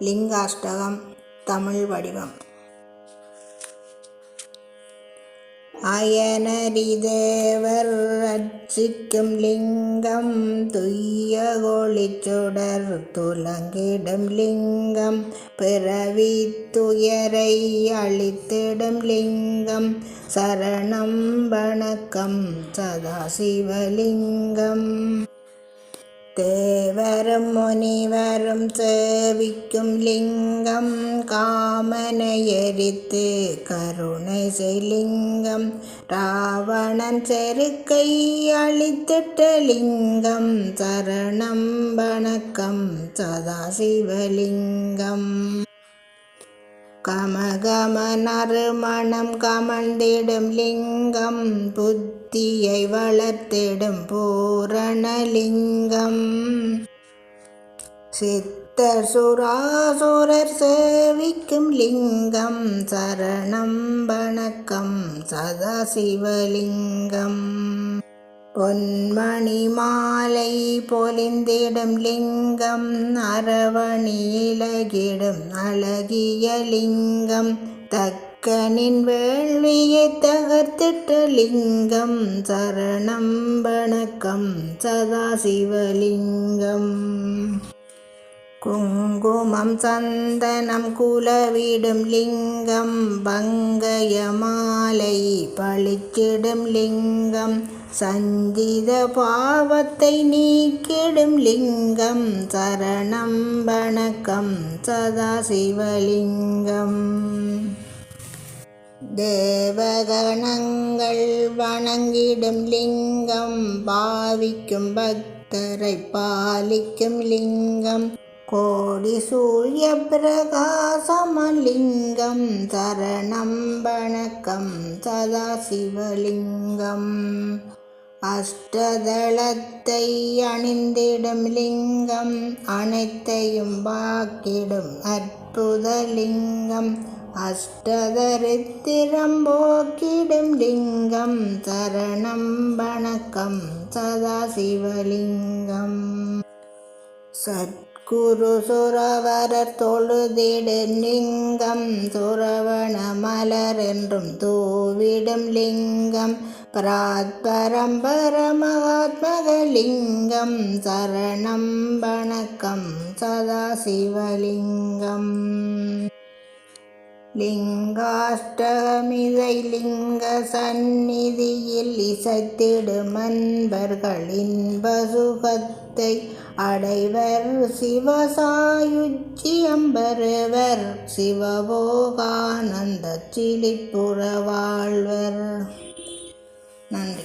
லிங்காஷ்டகம் தமிழ் வடிவம். அயனரிதேவர் ரட்சிக்கும் லிங்கம் துய்ய ஒளிச்சுடர் துலங்கிடும் லிங்கம் பிறவி துயரை அழித்திடும் லிங்கம் சரணம் வணக்கம் சதாசிவலிங்கம். தேவரும் முனிவரும் சேவிக்கும் லிங்கம் காமனை எரித்து கருணை செய்லிங்கம் ராவணன் செருக்கை அழித்திட்ட லிங்கம் சரணம் வணக்கம் சதாசிவலிங்கம். கமகம கமழ்ந்திடும் லிங்கம் புத்தியை வளர்த்திடும் பூரணலிங்கம். சித்தர் சுராசுரர் சேவிக்கும் லிங்கம் சரணம் வணக்கம் சதாசிவலிங்கம். பொன்மணி மாலை பொலிந்திடும் லிங்கம் அரவணிலகிடும் அழகிய லிங்கம் தக்கனின் வேள்வியை தகர்த்திட்ட லிங்கம் சரணம் வணக்கம் சதாசிவலிங்கம் குங்குமம் சந்தனம் குலவிடும் லிங்கம் பங்கய மாலை பளிச்சிடும் லிங்கம் சஞ்சித பாவத்தை நீக்கிடும் லிங்கம் சரணம் வணக்கம் சதாசிவலிங்கம் தேவகணங்கள் வணங்கிடும் லிங்கம் பாவிக்கும் பக்தரை பாலிக்கும் லிங்கம் கோடி சூரிய பிரகாசமலிங்கம் சரணம் வணக்கம் சதா சிவலிங்கம் அஷ்டதளத்தை அணிந்திடும் லிங்கம் அனைத்தையும் வாக்கிடும் அற்புத லிங்கம் அஷ்டதரித்திரம் போக்கிடும் லிங்கம் சரணம் வணக்கம் சதா சிவலிங்கம் சத் குரு சுரவரர் தொழுதிடு லிங்கம் சுரவண மலர் என்றும் தூவிடும் லிங்கம். பிராத்பரம்பர மகாத்மகலிங்கம் சரணம் வணக்கம் சதாசிவலிங்கம் லிங்காஷ்டமிதை லிங்க சந்நிதியில் இசைத்திடும் அன்பர்களின் பசுகத்தை அடைவர் சிவசாயுச்சியம்பருவர் சிவபோகானந்த சிலிப்புற வாழ்வர். நன்றி.